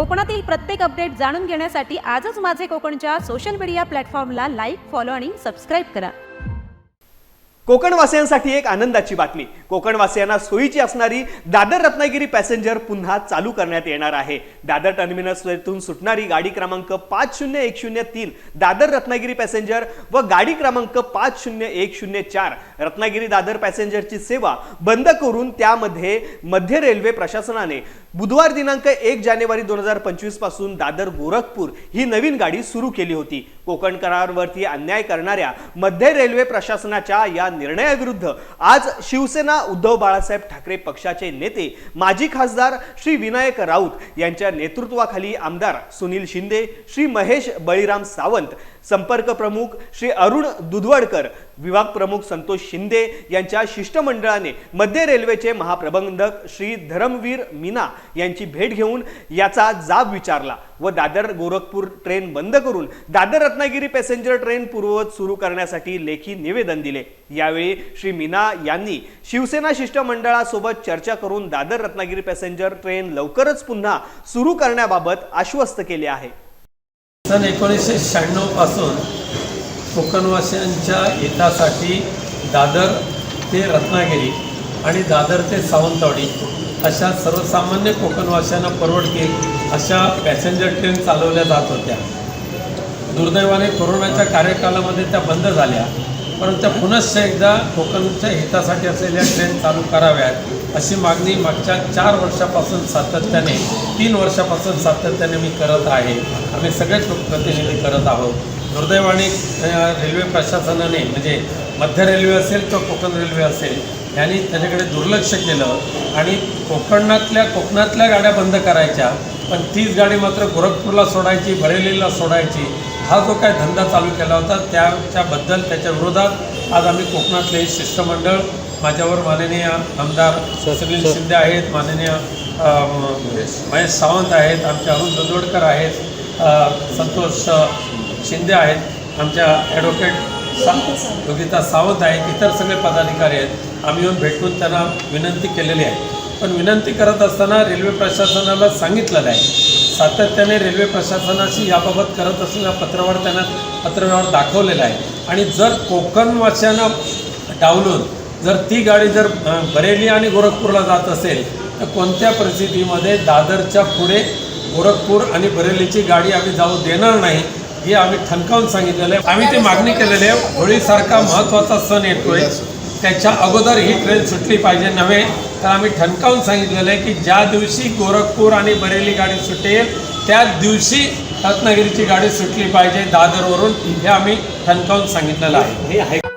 कोकणातील प्रत्येक अपडेट जाणून घेण्यासाठी आजच माझे कोकणच्या सोशल मीडिया प्लॅटफॉर्मला लाईक फॉलो आणि सबस्क्राईब करा. कोकणवासियांसाठी एक आनंदाची बातमी. कोकणवासियांना सोयीची असणारी दादर रत्नागिरी पॅसेंजर पुन्हा चालू करण्यात येणार आहे. दादर टर्मिनस सुटणारी गाडी क्रमांक पाच शून्य एक शून्य तीन दादर रत्नागिरी पॅसेंजर व गाडी क्रमांक पाच शून्य एक शून्य चार रत्नागिरी दादर पॅसेंजरची सेवा बंद करून त्यामध्ये मध्य रेल्वे प्रशासनाने बुधवार दिनांक एक जानेवारी दोन हजार पंचवीसपासून दादर गोरखपूर ही नवीन गाडी सुरू केली होती. कोकण करारावरती अन्याय करणाऱ्या मध्य रेल्वे प्रशासनाच्या या निर्णयाविरुद्ध आज शिवसेना उद्धव बाळासाहेब ठाकरे पक्षाचे नेते माजी खासदार श्री विनायक राऊत यांच्या नेतृत्वाखाली आमदार सुनील शिंदे श्री महेश बळीराम सावंत संपर्क प्रमुख श्री अरुण दुधवडकर विभाग प्रमुख संतोष शिंदे यांच्या शिष्टमंडळाने मध्य रेल्वेचे महाप्रबंधक श्री धरमवीर मीना यांची भेट घेऊन याचा जाब विचारला व दादर गोरखपूर ट्रेन बंद करून दादर रत्नागिरी पॅसेंजर ट्रेन पूर्ववत सुरू करण्यासाठी लेखी निवेदन दिले. यावेळी श्री मीना यांनी शिवसेना शिष्टमंडळासोबत चर्चा करून दादर रत्नागिरी पॅसेंजर ट्रेन लवकरच पुन्हा सुरू करण्याबाबत आश्वस्त केले आहे. सन एकोणीसशे शहाण्णवपासून कोकणवासियांच्या हितासाठी दादर ते रत्नागिरी आणि दादर ते सावंतवाडी अशा सर्वसामान्य कोकणवासियांना परवडतील अशा पॅसेंजर ट्रेन चालवल्या जात होत्या. दुर्दैवाने कोरोनाच्या कार्यकालामध्ये त्या बंद झाल्या. परंतु पुनश्च एकदा कोकणच्या हितासाठी असलेल्या ट्रेन चालू कराव्यात अशी मागणी मागच्या चार वर्षापासून सातत्याने तीन वर्षापासून सातत्याने मी करत आहे. आम्ही सगळेच लोकप्रतिनिधी करत आहोत. दुर्दैवाने रेल्वे प्रशासनाने म्हणजे मध्य रेल्वे असेल किंवा कोकण रेल्वे असेल यांनी त्याच्याकडे दुर्लक्ष केलं आणि कोकणातल्या कोकणातल्या गाड्या बंद करायच्या पण तीच गाडी मात्र गोरखपूरला सोडायची बरेलीला सोडायची हा जो काय धंदा चालू केला होता त्याच्याबद्दल त्याच्या विरोधात आज आम्ही कोकणातले शिष्टमंडळ माझ्यावर माननीय आमदार सुनील शिंदे आहेत माननीय महेश सावंत आहेत आमचे अरुण दुधवडकर आहेत संतोष शिंदे आहेत आमच्या ॲडव्होकेट सा योगिता सावंत आहेत इतर सगळे पदाधिकारी आहेत. आम्ही येऊन भेटून त्यांना विनंती केलेली आहे. पण विनंती करत असताना रेल्वे प्रशासनाला सांगितलेलं आहे सातत्याने रेल्वे प्रशासनाशी याबाबत करत असलेला पत्रव्यवहार त्यांना पत्रव्यवहार दाखवलेला आहे. आणि जर कोकणवासियांना डावलून जर ती गाडी जर बरेली आणि गोरखपूरला जात असेल तर कोणत्या परिस्थितीमध्ये दादरच्या पुढे गोरखपूर आणि बरेलीची गाडी आम्ही जाऊ देणार नाही? हे आम्ही ठणकावून सांगितलेलं आहे. आम्ही ती मागणी केलेली आहे. होळीसारखा महत्त्वाचा सण येतोय. त्याच्या अगोदर ही ट्रेन सुटली पाहिजे नव्हे. तर आम्ही ठणकावून सांगितलेलं आहे की ज्या दिवशी गोरखपूर आणि बरेली गाडी सुटेल त्याच दिवशी रत्नागिरीची गाडी सुटली पाहिजे. दादरवरून हे आम्ही ठणकावून सांगितलेलं आहे